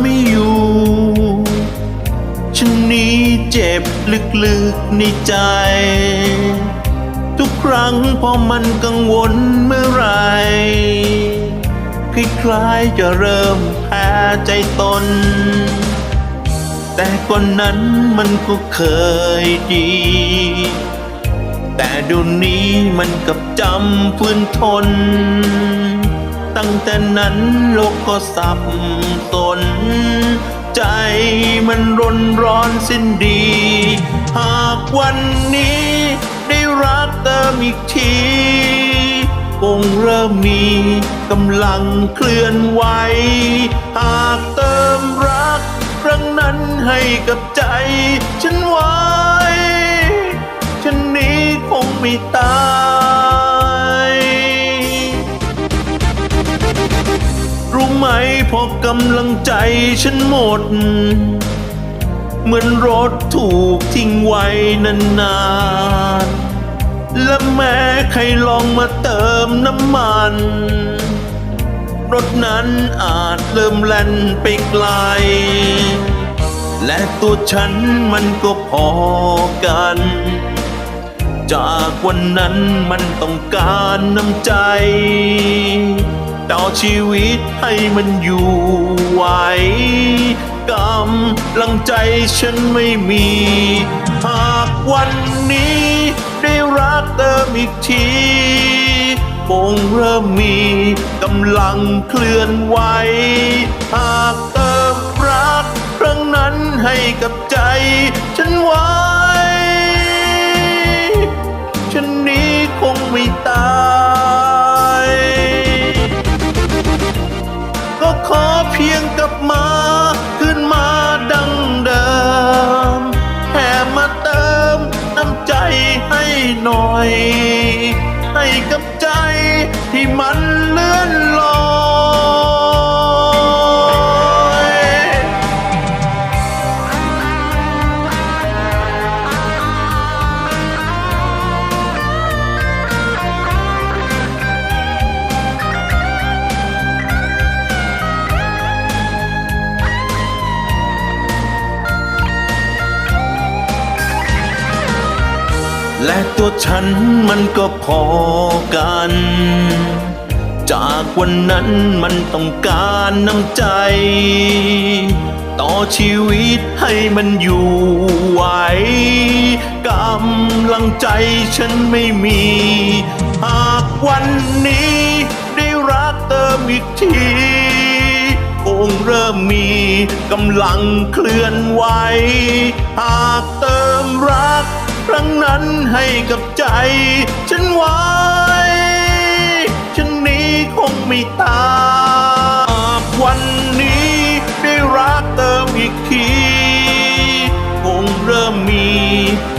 ไม่อยู่ ฉันนี้เจ็บลึกๆในใจ ทุกครั้งพอมันกังวลเมื่อไรคล้ายๆจะเริ่มแพ้ใจตน แต่ก่อนนั้นมันก็เคยดี แต่เดี๋ยวนี้มันกับจำฟื้นทน ตั้งแต่นั้นโลกก็สับสน ใจมันรนร้อนสิ้นดี หากวันนี้ได้รักเติมอีกทีคงเริ่มมีกำลังเคลื่อนไหว หากเติมรักครั้งนั้นให้กับใจ ฉันไว้ ฉันนี้คงไม่ตาย พอกำลังใจฉันหมด เหมือนรถถูกทิ้งไว้นานๆ และแม้ใครลองมาเติมน้ำมัน รถนั้นอาจเริ่มแล่นไปไกล และตัวฉันมันก็พอกัน จากวันนั้นมันต้องการน้ำใจ ต่อชีวิตให้มันอยู่ไหวกำลังใจฉันไม่มี หากวันนี้ได้รักเติมอีกทีคงเริ่มมีกำลังเคลื่อนไหวหากเติมรักครั้งนั้นให้กับใจ ฉันไว้ พียงกลับมาขึ้นมาดังเดิมแค่มาเติมน้ำใจให้หน่อย ให้กับใจที่มันเลื่อน และตัวฉันมันก็พอกัน จากวันนั้นมันต้องการน้ำใจ ต่อชีวิตให้มันอยู่ไหวกำลังใจฉันไม่มี หากวันนี้ได้รักเติมอีกทีคงเริ่มมีกำลังเคลื่อนไหว หากเติมรัก ครั้งนั้นให้กับใจ ฉันไว้ ฉันนี้คงไม่ตายหากวันนี้ได้รักเติมอีกที คงเริ่มมี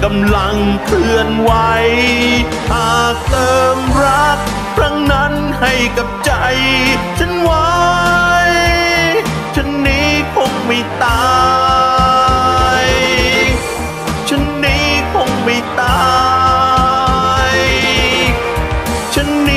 กำลังเคลื่อนไหวหากเติมรัก ครั้งนั้นให้กับใจ ฉันไว้ chân me?